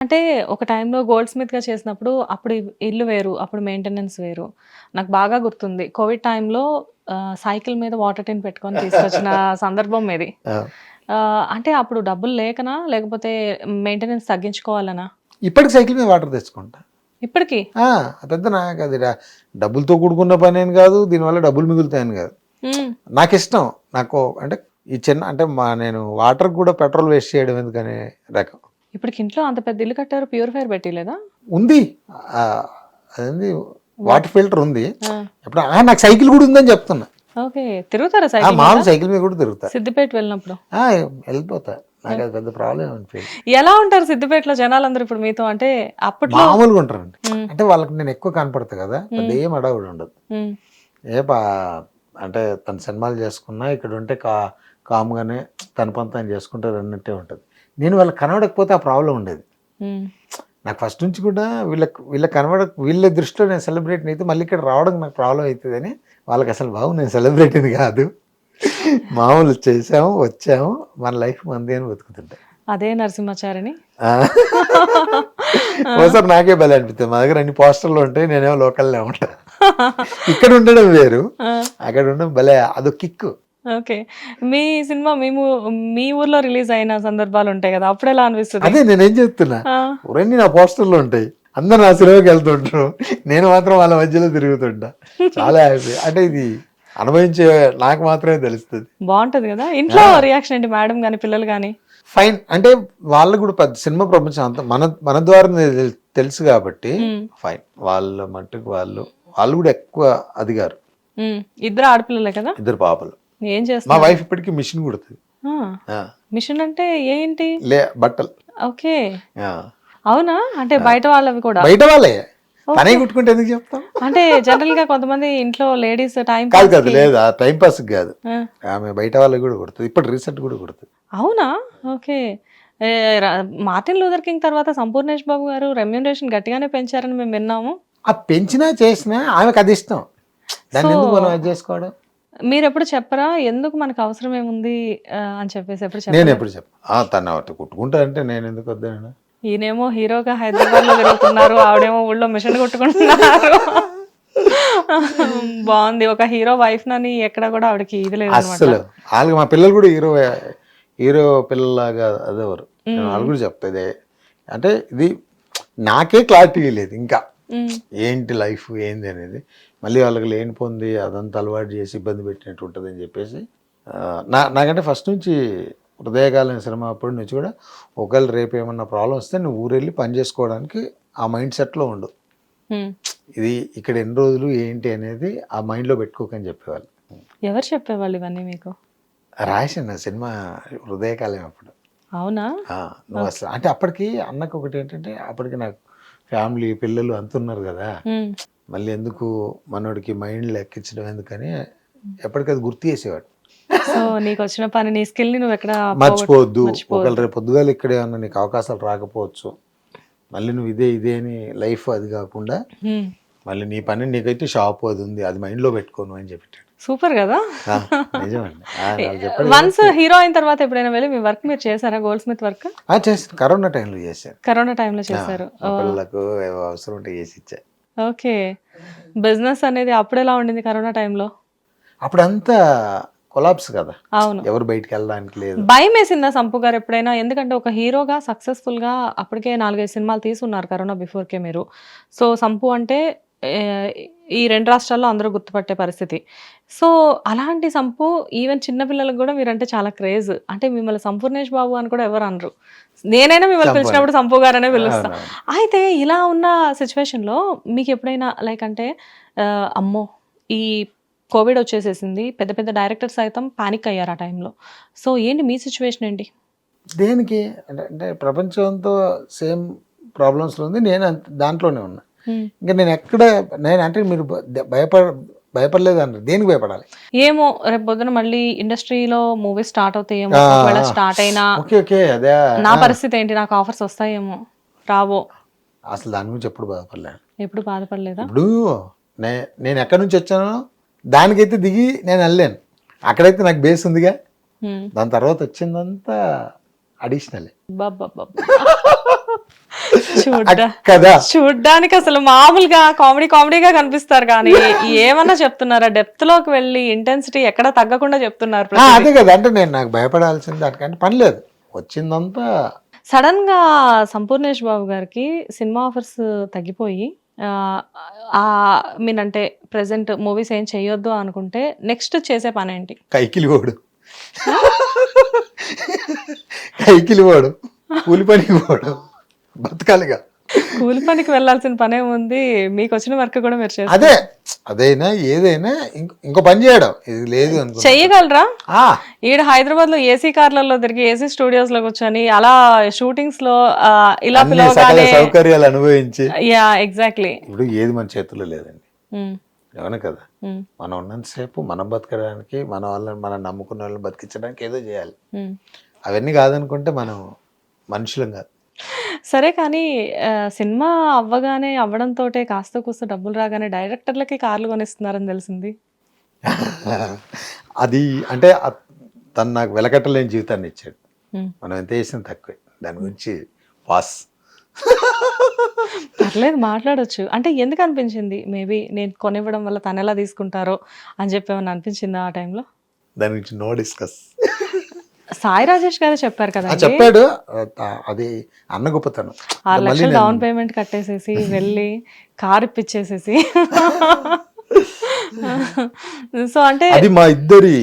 అంటే ఒక టైంలో గోల్డ్ స్మిత్గా చేసినప్పుడు అప్పుడు ఇల్లు వేరు అప్పుడు మెయింటెనెన్స్ వేరు. నాకు బాగా గుర్తుంది. కోవిడ్ టైంలో సైకిల్ మీద వాటర్ టిన్ పెట్టుకొని తీసుకొచ్చిన సందర్భం ఇది. అంటే అప్పుడు డబ్బులు లేకనా? లేకపోతే మెయింటెనెన్స్ తగ్గించుకోవాలనా? ఇప్పటికి సైకిల్ మీద వాటర్ తెచ్చుకుంటా. ఇప్పటికి? పెద్ద నాకు అది డబ్బులతో కూడుకున్న పని అని కాదు దీనివల్ల డబ్బులు మిగులుతాయని కాదు. నాకు ఇష్టం. నాకు అంటే ఈ చిన్న అంటే మా నేను వాటర్ కూడా పెట్రోల్ వేస్ట్ చేయడం ఎందుకనే రకం. ఇప్పటికి ఇంట్లో అంత పెద్ద ఇల్లు కట్టారు ప్యూరిఫైర్ పెట్టలేదా? ఉంది. అదేంది? వాటర్ ఫిల్టర్ ఉంది. ఎప్పుడు ఆ, నాకు సైకిల్ కూడా ఉందని చెప్తున్నా. ఓకే తిరుగుతారా సైకిల్ మామూలు సైకిల్ మీద కూడా తిరుగుతా. సిద్దిపేట వెళ్ళినప్పుడు? ఆ, వెళ్ళిపోతా. నాకు అది పెద్ద ప్రాబ్లం అనిపించింది. ఎలా ఉంటారు సిద్దిపేటలో జనాలందరూ ఇప్పుడు మీతో? అంటే అప్పట్లో మామూలుగా ఉంటారండి. అంటే వాళ్ళకి నేను ఎక్కువ కనపడతా కదా పెద్ద ఏం అడవుడు ఉండదు. ఏ అంటే తన సినిమాలు చేసుకున్నా ఇక్కడ ఉంటే కా కామ్గానే తన పని తను చేసుకుంటారు అన్నట్టే ఉంటుంది. నేను వాళ్ళకి కనబడకపోతే ఆ ప్రాబ్లం ఉండేది. నాకు ఫస్ట్ నుంచి కూడా వీళ్ళకి వీళ్ళకి కనబడ వీళ్ళ దృష్టిలో నేను సెలబ్రిటీ అయితే మళ్ళీ ఇక్కడ రావడం నాకు ప్రాబ్లం అవుతుందని వాళ్ళకి అసలు బాగు నేను సెలబ్రిటీని కాదు. మామూలు చేసాము వచ్చాము మన లైఫ్ మంది అని బతుకుతుంటే అదే నరసింహాచారిని. ఆ. ఓసారి నాకే బలి అనిపిస్తుంది. మా దగ్గర అన్ని పోస్టర్లు ఉంటాయి నేనేమో లోకల్లో ఉంటా. ఇక్కడ ఉండడం వేరు. అక్కడ ఉండడం భలే అదొక కిక్కు. ఓకే. మీ సినిమా మేము మీ ఊర్లో రిలీజ్ అయిన సందర్భాలు ఉంటాయి కదా అప్పుడు ఎలా అనిపిస్తుంది? అదే నేనేం చెప్తున్నా? ఊరన్నీ నా పోస్టర్లు ఉంటాయి. అందరు నా సినిమాకి వెళ్తుంటారు నేను మాత్రం వాళ్ళ మధ్యలో తిరుగుతుంటా. చాలా హ్యాపీ అంటే ఇది అనుభవించే నాకు మాత్రమే తెలుస్తుంది. బాగుంటది కదా. ఇంట్లో రియాక్షన్ ఏంటి? మేడం గాని పిల్లలు గాని? ఫైన్ అంటే వాళ్ళు కూడా పెద్ద సినిమా ప్రపంచం అంతా మన మన ద్వారా తెల్- తెలుసు కాబట్టి. ఫైన్ వాళ్ళ మట్టుకు వాళ్ళు వాళ్ళు కూడా ఎక్కువ అదిగారు. ఇద్దరు ఆడపిల్లలే కదా? ఇద్దరు పాపలు. ఏం మా చేస్తున్నారు? వైఫ్ ఇప్పటికీ మిషన్ కుడుతుంది. మిషన్ అంటే ఏంటి? లే బట్టలు. ఓకే. అవునా? అంటే బయట వాళ్ళవి కూడా? బయట వాళ్ళే. తనే కుట్టుకుంటే ఎందుకు చెప్తాం? అంటే జనరల్గా కొంతమంది ఇంట్లో లేడీస్ టైం కాదు కాదు లేదు ఆ టైం పాస్ కాదు. ఆమె బయట వాళ్ళకి కూడా కుడుతుంది. ఇప్పుడు రీసెంట్ కూడా కుడుతుంది. అవునా? ఓకే. మార్టిన్ లూథర్ కింగ్ తర్వాత సంపూర్ణేష్ బాబు గారు రెమ్యూనరేషన్ గట్టిగానే పెంచారని మేము విన్నాము. ఆ పెంచినా చేసినా ఆమెకు అది ఇష్టం. దాన్ని ఎందుకు మనం చేసుకోవడం? మీరు ఎప్పుడు చెప్పరా? ఎందుకు మనకు అవసరం ఏముంది అని చెప్పేసి ఎప్పుడు నేను ఎప్పుడు చెప్పను ఆ, తను అటు కుట్టుకుంటా అంటే నేను ఎందుకు వద్దాను ఈయనేమో హీరోగా హైదరాబాద్లో తిరుగుతున్నారు ఆవిడేమో ఊళ్ళో మిషన్ కొట్టుకుంటున్నారు. బాగుంది ఒక హీరో వైఫ్ నని ఎక్కడ కూడా ఆవిడకి ఇది లేదనమాట అస్సలు. వాళ్ళకి మా పిల్లలు కూడా హీరో హీరో పిల్లలాగా అదేవారు. వాళ్ళు కూడా చెప్తాదే అంటే ఇది నాకే క్లారిటీ లేదు ఇంకా. ఏంటి లైఫ్ ఏంది అనేది. మళ్ళీ వాళ్ళకి లేని పొంది అదంతా అలవాటు చేసి ఇబ్బంది పెట్టినట్టు ఉంటుంది అని చెప్పేసి నా నాకంటే ఫస్ట్ నుంచి హృదయకాలం సినిమా అప్పటి నుంచి కూడా ఒకవేళ రేపు ఏమన్నా ప్రాబ్లం వస్తే నువ్వు ఊరెళ్ళి పని చేసుకోవడానికి ఆ మైండ్ సెట్లో ఉండు. ఇది ఇక్కడ ఎన్ని రోజులు ఏంటి అనేది ఆ మైండ్లో పెట్టుకోకని చెప్పేవాళ్ళు. ఎవరు చెప్పేవాళ్ళు ఇవన్నీ మీకు? ఆ సినిమా హృదయకాలం అప్పుడు. అవునా? నువ్వు అసలు అంటే అప్పటికి అన్నకు ఒకటి ఏంటంటే అప్పటికి నాకు ఫ్యామిలీ పిల్లలు అంతున్నారు కదా. ఉమ్, మళ్ళీ ఎందుకు మనోడికి మైండ్ లెక్కించడం ఎందుకని ఎప్పటికది గుర్తు చేసేవాడు. సో నీకు వచ్చిన పని నీ స్కిల్ నువ్వు ఎక్కడ మర్చిపోవద్దు. ఒకవేళ రేపు పొద్దుగాల ఇక్కడే ఉన్న నీకు అవకాశాలు రాకపోవచ్చు. మళ్ళీ నువ్వు ఇదే ఇదే అని లైఫ్ అది కాకుండా మళ్ళీ నీ పని నీకైతే షాప్ అది ఉంది అది మైండ్లో పెట్టుకోను అని చెప్పాడు సూపర్ కదా? వన్స్ హీరో అయిన తర్వాత ఎప్పుడైనా వెళ్ళి మీ వర్క్ మీరు చేశారా? గోల్డ్ స్మిత్ వర్క్ చేశాను. కరోనా టైంలో చేశాను. కరోనా టైంలో చేశారు. పిల్లలకు అవసరం ఉంటే చేసి ఇచ్చా. ఓకే. బిజినెస్ అనేది అప్పుడు ఎలా ఉండింది కరోనా టైంలో? అప్పుడు అంతా కొలాప్స్ కదా. అవును. ఎవరు బయటికి వెళ్ళడానికి లేదు. భయం వేసిందా సంపు గారు ఎప్పుడైనా? ఎందుకంటే ఒక హీరోగా సక్సెస్ఫుల్గా అప్పటికే నాలుగైదు సినిమాలు తీసున్నారు కరోనా బిఫోర్ కే మీరు. సో సంపు అంటే ఈ రెండు రాష్ట్రాల్లో అందరూ గుర్తుపట్టే పరిస్థితి. సో అలాంటి సంపు ఈవెన్ చిన్నపిల్లలకు కూడా మీరంటే చాలా క్రేజ్. అంటే మిమ్మల్ని సంపూర్ణేష్ బాబు అని కూడా ఎవరు అనరు. నేనైనా మిమ్మల్ని పిలిచినప్పుడు సంపు గారనే పిలుస్తా. అవునవును. అయితే ఇలా ఉన్న సిచ్యువేషన్లో మీకు ఎప్పుడైనా లైక్ అంటే అమ్మో ఈ కోవిడ్ వచ్చేసేసింది పెద్ద పెద్ద డైరెక్టర్స్ సైతం పానిక్ అయ్యారు ఆ టైంలో. సో ఏంటి మీ సిచ్యువేషన్ ఏంటి? దేనికి? అంటే అంటే ప్రపంచంతో సేమ్ ప్రాబ్లమ్స్లో ఉంది. నేను దాంట్లోనే ఉన్నా. ఇంకా నేను ఎక్కడ నేను అంటే మీరు భయపడ భయపడలేదు అన్నారు. దేనికి భయపడాలి? ఏమో రేపు పొద్దున మళ్ళీ ఇండస్ట్రీలో మూవీస్ స్టార్ట్ అవుతాయేమో. ఒకవేళ. స్టార్ట్ అయినా ఓకే ఓకే అదే. నా పరిస్థితి ఏంటి? నాకు ఆఫర్స్ వస్తాయేమో. రావో. అసలు దాని గురించి ఎప్పుడు బాధపడలేను. ఎప్పుడు బాధపడలేదా? ఇప్పుడు నేను ఎక్కడి నుంచి వచ్చానో దానికైతే దిగి నేను వెళ్ళాను అక్కడైతే నాకు బేస్ ఉందిగా. దాని తర్వాత వచ్చిందంతా అడిషనల్ బాబ్బబ్బబ్బ. చూడ్డా? కదా చూడ్డానికి అసలు మామూలుగా కామెడీ కామెడీగా కనిపిస్తారు కానీ ఏమన్నా చెప్తున్నారా? డెప్త్లోకి వెళ్ళి ఇంటెన్సిటీ ఎక్కడ తగ్గకుండా చెప్తున్నారు అదే కదా. అంటే నేను నాకు భయపడాల్సింది దానికంటే పని లేదు. వచ్చిందంతా సడన్గా సంపూర్ణేష్ బాబు గారికి సినిమా ఆఫర్స్ తగ్గిపోయి ఆ, ఆ మీన్ అంటే ప్రెసెంట్ మూవీస్ ఏం చేయొద్దు అనుకుంటే నెక్స్ట్ చేసే పని ఏంటి? కైకిలి వాడు కైకిలి వాడు కూలి పనికి వాడు బతకాలిగా. కూలి పనికి వెళ్ళాల్సిన పనే ఉంది. మీకు వచ్చిన వర్క్ కూడా మీరు చేస్తారు. అదే అదైనా ఏదైనా ఇంకో పని చేయడం. ఇది లేదు చెయ్యగలరా? ఈడ హైదరాబాద్లో ఏసీ కార్లలో తిరిగి ఏసీ స్టూడియోస్లో కూర్చొని అలా షూటింగ్స్లో ఇలా పిలవగానే సౌకర్యాలు అనుభవించి. Yeah exactly. ఇప్పుడు ఏది మన చేతుల్లో లేదండి. అవును కదా? మనం ఉన్నంతసేపు మనం బతకడానికి మన వాళ్ళని మనం నమ్ముకున్న వాళ్ళని బతికించడానికి ఏదో చేయాలి. అవన్నీ కాదనుకుంటే మనం మనుషులం కాదు. సరే కానీ ఆ, సినిమా అవ్వగానే అవ్వడంతో కాస్త కూస్త డబ్బులు రాగానే డైరెక్టర్లకి కార్లు కొనిస్తున్నారని తెలిసింది. అది అంటే తను నాకు వెలకట్టలేని జీవితాన్ని ఇచ్చాడు. ఉమ్. మనం ఎంత చేసినా తక్కువే. దాని గురించి పాస్ పర్లేదు మాట్లాడొచ్చు. అంటే ఎందుకు అనిపించింది? మేబీ నేను కొనివ్వడం వల్ల తను ఎలా తీసుకుంటారో అని చెప్పి ఏమన్నా అనిపించిందా ఆ టైంలో? దాని గురించి నో డిస్కస్. సాయి రాజేష్ గారే చెప్పారు కదా చెప్పాడు. అది అన్న గొప్పతనం. ఆరు లక్షలు డౌన్ పేమెంట్ కట్టేసేసి వెళ్ళి కార్ ఇప్పించేసేసి సో అంటే అది మా ఇద్దరి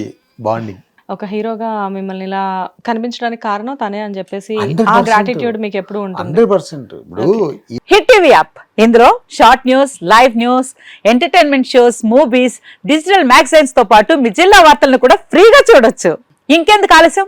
బాండింగ్. ఒక హీరోగా మిమ్మల్ని ఇలా కనిపించడానికి కారణం తనే అని చెప్పేసి 100% ఆ గ్రాటిట్యూడ్ మీకు ఎప్పుడు ఉంటుంది. ఇప్పుడు హిట్ టీవీ యాప్ ఇందులో short news live news entertainment shows movies digital మ్యాగజైన్స్తో పాటు మీ జిల్లా వార్తలను కూడా ఫ్రీగా చూడొచ్చు. ఇంకెందుకు ఆలస్యం?